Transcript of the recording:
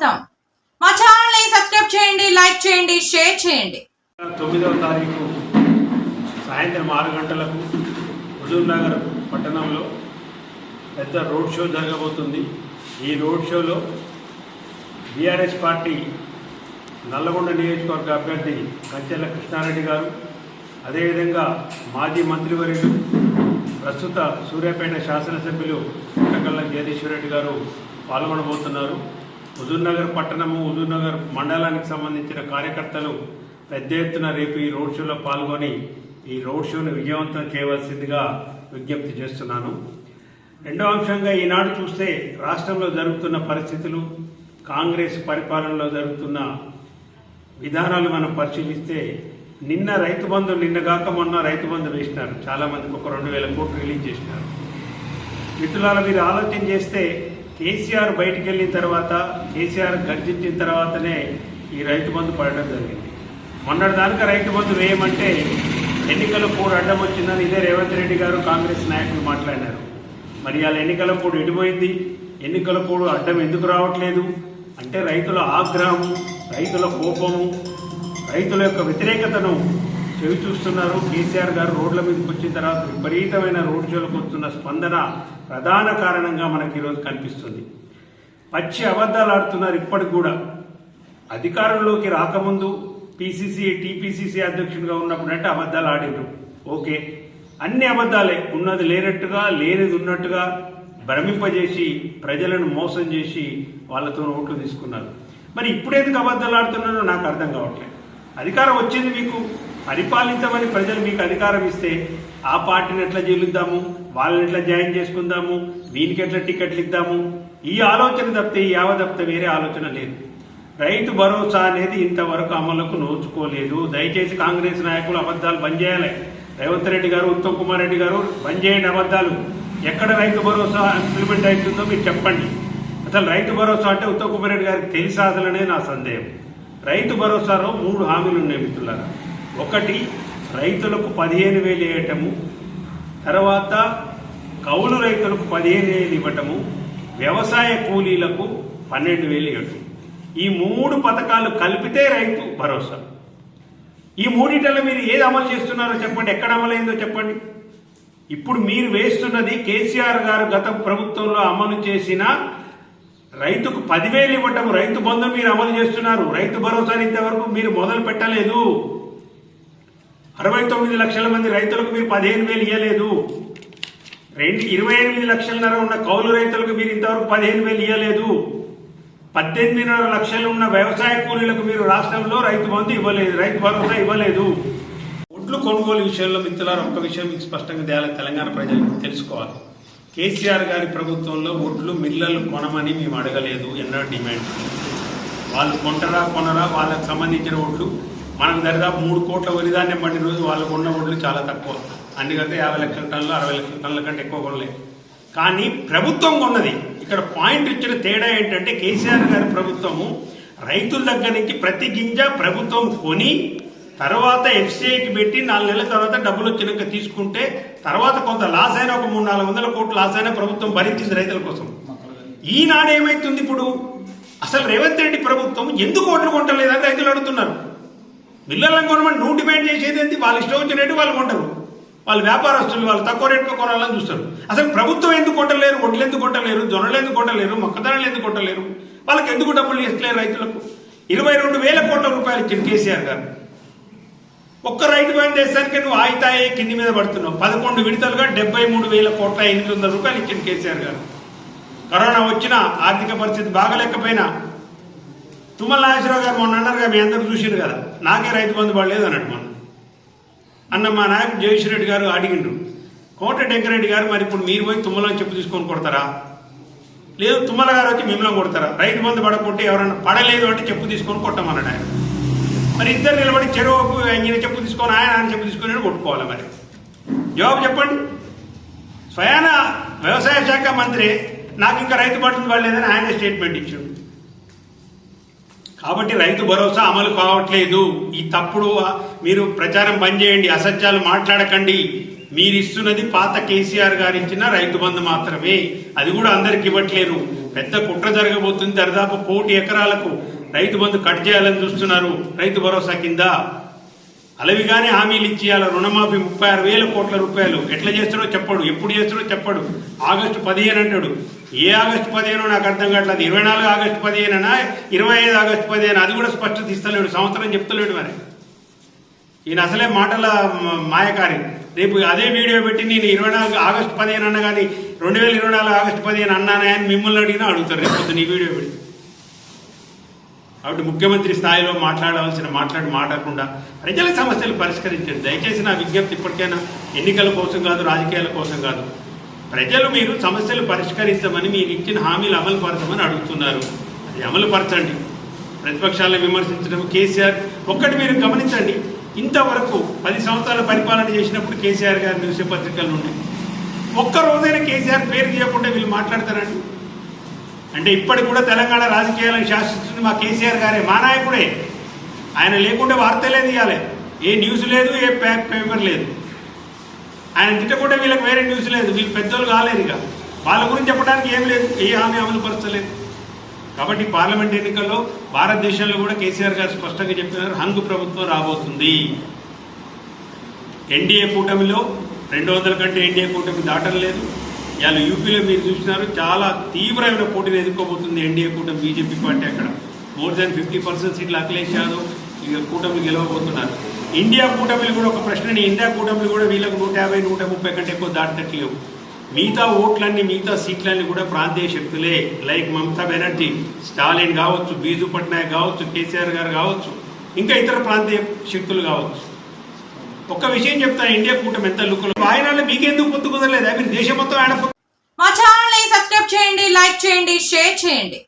స్వాగతం మా ఛానల్ని సబ్స్క్రైబ్ చేయండి లైక్ చేయండి షేర్ చేయండి. తొమ్మిదవ తారీఖు సాయంత్రం ఆరు గంటలకు హుజూర్నగర్ పట్టణంలో పెద్ద రోడ్ షో జరగబోతుంది. ఈ రోడ్ షోలో బీఆర్ఎస్ పార్టీ నల్లగొండ నియోజకవర్గ అభ్యర్థి కంచెల కృష్ణారెడ్డి గారు అదేవిధంగా మాజీ మంత్రివర్యులు ప్రస్తుత సూర్యాపేట శాసనసభ్యులు పుట్టకల్ల జగదీశ్వరరెడ్డి గారు పాల్గొనబోతున్నారు. హుజూర్నగర్ పట్టణము హుజూర్నగర్ మండలానికి సంబంధించిన కార్యకర్తలు పెద్ద ఎత్తున రేపు ఈ రోడ్ షోలో పాల్గొని ఈ రోడ్ షోను విజయవంతం చేయవలసిందిగా విజ్ఞప్తి చేస్తున్నాను. రెండో అంశంగా ఈనాడు చూస్తే రాష్ట్రంలో జరుగుతున్న పరిస్థితులు కాంగ్రెస్ పరిపాలనలో జరుగుతున్న విధానాలు మనం పరిశీలిస్తే నిన్న రైతు బంధు నిన్న కాక మొన్న రైతు బంధు వేసినారు. చాలామందికి ఒక రెండు వేల కోట్లు రిలీజ్ చేసినారు. మిత్రులారా మీరు ఆలోచన చేస్తే కేసీఆర్ బయటికి వెళ్ళిన తర్వాత కేసీఆర్ గర్జించిన తర్వాతనే ఈ రైతు బంధు పడడం జరిగింది. మొన్నటి దానిక రైతు బంధు వేయమంటే ఎన్నికల పూడు అడ్డం వచ్చిందని ఇదే రేవంత్ రెడ్డి గారు కాంగ్రెస్ నాయకులు మాట్లాడినారు. మరి వాళ్ళ ఎన్నికల పూడు ఎడిపోయింది. ఎన్నికల పూడు అడ్డం ఎందుకు రావట్లేదు? అంటే రైతుల ఆగ్రహము రైతుల కోపము రైతుల యొక్క వ్యతిరేకతను చెవి చూస్తున్నారు. కేసీఆర్ గారు రోడ్ల మీదకి వచ్చిన తర్వాత విపరీతమైన రోడ్ షోలకు వస్తున్న స్పందన ప్రధాన కారణంగా మనకి ఈరోజు కనిపిస్తుంది. పచ్చి అబద్ధాలు ఆడుతున్నారు ఇప్పటికి కూడా. అధికారంలోకి రాకముందు పిసిసి టీపీసీసీ అధ్యక్షుడిగా ఉన్నప్పుడు అంటే అబద్ధాలు ఆడిండ్రు ఓకే. అన్ని అబద్ధాలే. ఉన్నది లేనట్టుగా లేనిది ఉన్నట్టుగా భ్రమింపజేసి ప్రజలను మోసం చేసి వాళ్ళతో ఓట్లు తీసుకున్నారు. మరి ఇప్పుడు ఎందుకు అబద్ధాలు ఆడుతున్నారో నాకు అర్థం కావట్లేదు. అధికారం వచ్చింది మీకు. పరిపాలించమని ప్రజలు మీకు అధికారం ఇస్తే ఆ పార్టీని ఎట్లా గెలుద్దాము వాళ్ళని ఎట్లా జాయిన్ చేసుకుందాము? దీనికి ఎట్లా టికెట్లు ఇద్దాము? ఈ ఆలోచన తప్పితే ఈ యావ తప్పితే వేరే ఆలోచన లేదు. రైతు భరోసా అనేది ఇంతవరకు అమలుకు నోచుకోలేదు. దయచేసి కాంగ్రెస్ నాయకులు అబద్ధాలు బంద్ చేయాలి. రేవంత్ రెడ్డి గారు ఉత్తమ్ కుమార్ రెడ్డి గారు బంద్ చేయండి అబద్ధాలు. ఎక్కడ రైతు భరోసా ఇంప్లిమెంట్ అవుతుందో మీరు చెప్పండి. అసలు రైతు భరోసా అంటే ఉత్తమ్ కుమార్ రెడ్డి గారికి తెలిసాదలనే నా సందేహం. రైతు భరోసాలో మూడు హామీలు ఉన్నాయి మిత్రులారా. ఒకటి రైతులకు పదిహేను వేలు వేయటము తర్వాత కౌలు రైతులకు పదిహేను వేలు ఇవ్వటము వ్యవసాయ కూలీలకు పన్నెండు వేలు ఇవ్వటం. ఈ మూడు పథకాలు కలిపితే రైతు భరోసా. ఈ మూడింటిలో మీరు ఏది అమలు చేస్తున్నారో చెప్పండి. ఎక్కడ అమలైందో చెప్పండి. ఇప్పుడు మీరు వేస్తున్నది కేసీఆర్ గారు గత ప్రభుత్వంలో అమలు చేసిన రైతుకు పదివేలు ఇవ్వటం రైతు బంధు మీరు అమలు చేస్తున్నారు. రైతు భరోసాని ఇంతవరకు మీరు మొదలు పెట్టలేదు. అరవై తొమ్మిది లక్షల మంది రైతులకు మీరు పదిహేను వేలు ఇవ్వలేదు రెండు ఇరవై ఎనిమిది లక్షలన్నర ఉన్న కౌలు రైతులకు మీరు ఇంతవరకు పదిహేను వేలు ఇవ్వలేదు పద్దెనిమిదిన్నర లక్షలు ఉన్న వ్యవసాయ కూలీలకు మీరు రాష్ట్రంలో రైతు బంధు ఇవ్వలేదు రైతు భరోసా ఇవ్వలేదు. ఒడ్లు కొనుగోలు విషయంలో మిత్రులారు ఒక్క విషయం మీకు స్పష్టంగా తేయాలి తెలంగాణ ప్రజలు తెలుసుకోవాలి. కేసీఆర్ గారి ప్రభుత్వంలో ఒడ్లు మిల్లలు కొనమని మేము అడగలేదు ఎన్నో డిమాండ్. వాళ్ళు కొంటరా కొనరా వాళ్ళకు సంబంధించిన ఒడ్లు మనకు దరిదాపు మూడు కోట్ల వరిధాన్యం పండిన రోజు వాళ్ళకు ఉన్న ఒడ్లు చాలా తక్కువ. అన్ని కంటే యాభై లక్షల టన్నులు అరవై లక్షల టన్నుల కంటే ఎక్కువ కొనలేదు కానీ ప్రభుత్వం కొన్నది. ఇక్కడ పాయింట్ ఇచ్చిన తేడా ఏంటంటే కేసీఆర్ గారి ప్రభుత్వము రైతుల దగ్గర నుంచి ప్రతి గింజ ప్రభుత్వం కొని తర్వాత ఎఫ్సీఐకి పెట్టి నాలుగు నెలల తర్వాత డబ్బులు వచ్చినాక తీసుకుంటే తర్వాత కొంత లాస్ అయినా ఒక మూడు నాలుగు వందల కోట్లు లాస్ అయినా ప్రభుత్వం భరించింది రైతుల కోసం. ఈనాడు ఏమైతుంది ఇప్పుడు? అసలు రేవంత్ రెడ్డి ప్రభుత్వం ఎందుకు ఓట్లు కొంటలేదని రైతులు అడుగుతున్నారు. మిల్లర్లను కొనమని నువ్వు డిమాండ్ చేసేది ఏంటి వాళ్ళు ఇష్టం వచ్చినట్టు వాళ్ళు కొంటారు. వాళ్ళు వ్యాపారస్తులు వాళ్ళు తక్కువ రేటులో కొనాలని చూస్తారు. అసలు ప్రభుత్వం ఎందుకు కొంటలేరు వడ్లు ఎందుకు కొంటలేరు జొన్నలు ఎందుకు కొంటలేరు మొక్కదనలు ఎందుకు కొంటలేరు వాళ్ళకి ఎందుకు డబ్బులు ఇస్తలేరు రైతులకు? ఇరవై రెండు వేల కోట్ల రూపాయలు ఇచ్చిన కేసీఆర్ గారు. ఒక్క రైతు బంధు దేశానికి నువ్వు ఆయితాయి కింది మీద పడుతున్నావు. పదకొండు విడతలుగా డెబ్బై మూడు వేల కోట్ల ఎనిమిది వందల రూపాయలు ఇచ్చిన కేసీఆర్ గారు. కరోనా వచ్చినా ఆర్థిక పరిస్థితి బాగలేకపోయినా తుమ్మల నాగేశ్వరరావు గారు మొన్న అన్నారు మీ అందరూ చూసిండు కదా. నాకే రైతు బంధు పడలేదు అన్నట్టు మొన్న. అన్న మా నాయకుడు జగదీశ్వర రెడ్డి గారు అడిగిండ్రు. కోట వెంకరెడ్డి గారు మరి ఇప్పుడు మీరు పోయి తుమ్మలని చెప్పు తీసుకొని కొడతారా? లేదు తుమ్మల గారు వచ్చి మిమ్మల్ని కొడతారా? రైతు బంధు పడకుంటే ఎవరన్నా పడలేదు అంటే చెప్పు తీసుకొని కొట్టమన్నాడు ఆయన. మరి ఇద్దరు నిలబడి చెరువు ఈయన చెప్పు తీసుకొని ఆయన ఆయన చెప్పు తీసుకొని కొట్టుకోవాలి మరి. జవాబు చెప్పండి. స్వయాన వ్యవసాయ శాఖ మంత్రి నాకు ఇంకా రైతు పడుతుంది పడలేదని ఆయన స్టేట్మెంట్ ఇచ్చాడు. కాబట్టి రైతు భరోసా అమలు కావట్లేదు. ఈ తప్పుడు మీరు ప్రచారం బంద్ చేయండి అసత్యాలు మాట్లాడకండి. మీరు ఇస్తున్నది పాత కేసీఆర్ గారు ఇచ్చిన రైతు బంధు మాత్రమే. అది కూడా అందరికి ఇవ్వట్లేరు పెద్ద కుట్ర జరగబోతుంది దరిదాపు కోటి ఎకరాలకు రైతు బంధు కట్ చేయాలని చూస్తున్నారు రైతు భరోసా కింద. అలవిగానే హామీలు ఇచ్చేయాల. రుణమాఫీ ముప్పై ఆరు వేల కోట్ల రూపాయలు. ఎట్లా చేస్తారో చెప్పడు. ఎప్పుడు చేస్తారో చెప్పడు. ఆగస్టు పదిహేను అంటాడు. ఏ ఆగస్టు పదిహేను నాకు అర్థం కావట్లేదు. ఇరవై నాలుగు ఆగస్టు పదిహేననా? ఇరవై ఐదు ఆగస్టు పదిహేను? అది కూడా స్పష్టత ఇస్తలేడు సంవత్సరం చెప్తలేడు మరి. ఈయన అసలే మాటల మాయకారి. రేపు అదే వీడియో పెట్టి నేను ఇరవై నాలుగు ఆగస్టు పదిహేను అన్న కానీ రెండు వేల ఇరవై నాలుగు ఆగస్టు పదిహేను అన్నానే అని మిమ్మల్ని అడిగినా అడుగుతారు. రేపు పొద్దున్న ఈ వీడియో పెట్టి. కాబట్టి ముఖ్యమంత్రి స్థాయిలో మాట్లాడవలసిన మాట్లాడి మాట్లాడకుండా ప్రజల సమస్యలు పరిష్కరించండి. దయచేసి నా విజ్ఞప్తి ఇప్పటికైనా ఎన్నికల కోసం కాదు రాజకీయాల కోసం కాదు. ప్రజలు మీరు సమస్యలు పరిష్కరించమని మీరు ఇచ్చిన హామీలు అమలు పరచమని అడుగుతున్నారు. అది అమలు పరచండి. ప్రతిపక్షాలను విమర్శించడం కేసీఆర్ ఒక్కటి మీరు గమనించండి. ఇంతవరకు పది సంవత్సరాల పరిపాలన చేసినప్పుడు కేసీఆర్ గారి న్యూస్ పత్రికలు ఉన్నాయి ఒక్క రోజైనా కేసీఆర్ పేరు చేయకుండా వీళ్ళు మాట్లాడతారండి? అంటే ఇప్పటికి కూడా తెలంగాణ రాజకీయాలను శాసిస్తుంది మా కేసీఆర్ గారే మా నాయకుడే. ఆయన లేకుంటే వార్తలే తీయాలి. ఏ న్యూస్ లేదు ఏ పేపర్ లేదు. ఆయన తిట్టకుంటే వీళ్ళకి వేరే న్యూస్ లేదు. వీళ్ళు పెద్దోళ్ళు కాలేదు ఇక. వాళ్ళ గురించి చెప్పడానికి ఏం లేదు. ఏ హామీ అమలు పరచలేదు. కాబట్టి పార్లమెంట్ ఎన్నికల్లో భారతదేశంలో కూడా కేసీఆర్ గారు స్పష్టంగా చెప్పినారు హంగు ప్రభుత్వం రాబోతుంది. ఎన్డీఏ కూటమిలో రెండు వందల కంటే ఎన్డీఏ కూటమి దాటం లేదు. ఇవాళ యూపీలో మీరు చూసినారు చాలా తీవ్రమైన పోటీని ఎదుర్కోబోతుంది ఎన్డీఏ కూటమి బీజేపీ పార్టీ అక్కడ. మోర్ దాన్ ఫిఫ్టీ పర్సెంట్ సీట్లు అఖిలేష్ యాదవ్ ఇక కూటమి గెలవబోతున్నారు. ఇండియా కూటమిలు కూడా ఒక ప్రశ్నని ఇండియా కూటమిలు కూడా వీళ్ళకు నూట యాభై నూట ముప్పై కంటే ఎక్కువ దాటట్లేవు మిగతా ఓట్లన్నీ మిగతా సీట్లన్నీ కూడా ప్రాంతీయ శక్తులే. లైక్ మమతా బెనర్జీ స్టాలిన్ కావచ్చు బీజు పట్నాయక్ కావచ్చు కేసీఆర్ గారు కావచ్చు ఇంకా ఇతర ప్రాంతీయ శక్తులు కావచ్చు. ఒక్క విషయం చెప్తాను ఇండియా కూటమి ఎంత లుక్కులు ఆయన మీకెందుకు పొత్తు కుదరలేదు? మీరు దేశం మొత్తం ఆయన మా ఛానల్ని సబ్స్క్రైబ్ చేయండి లైక్ చేయండి షేర్ చేయండి.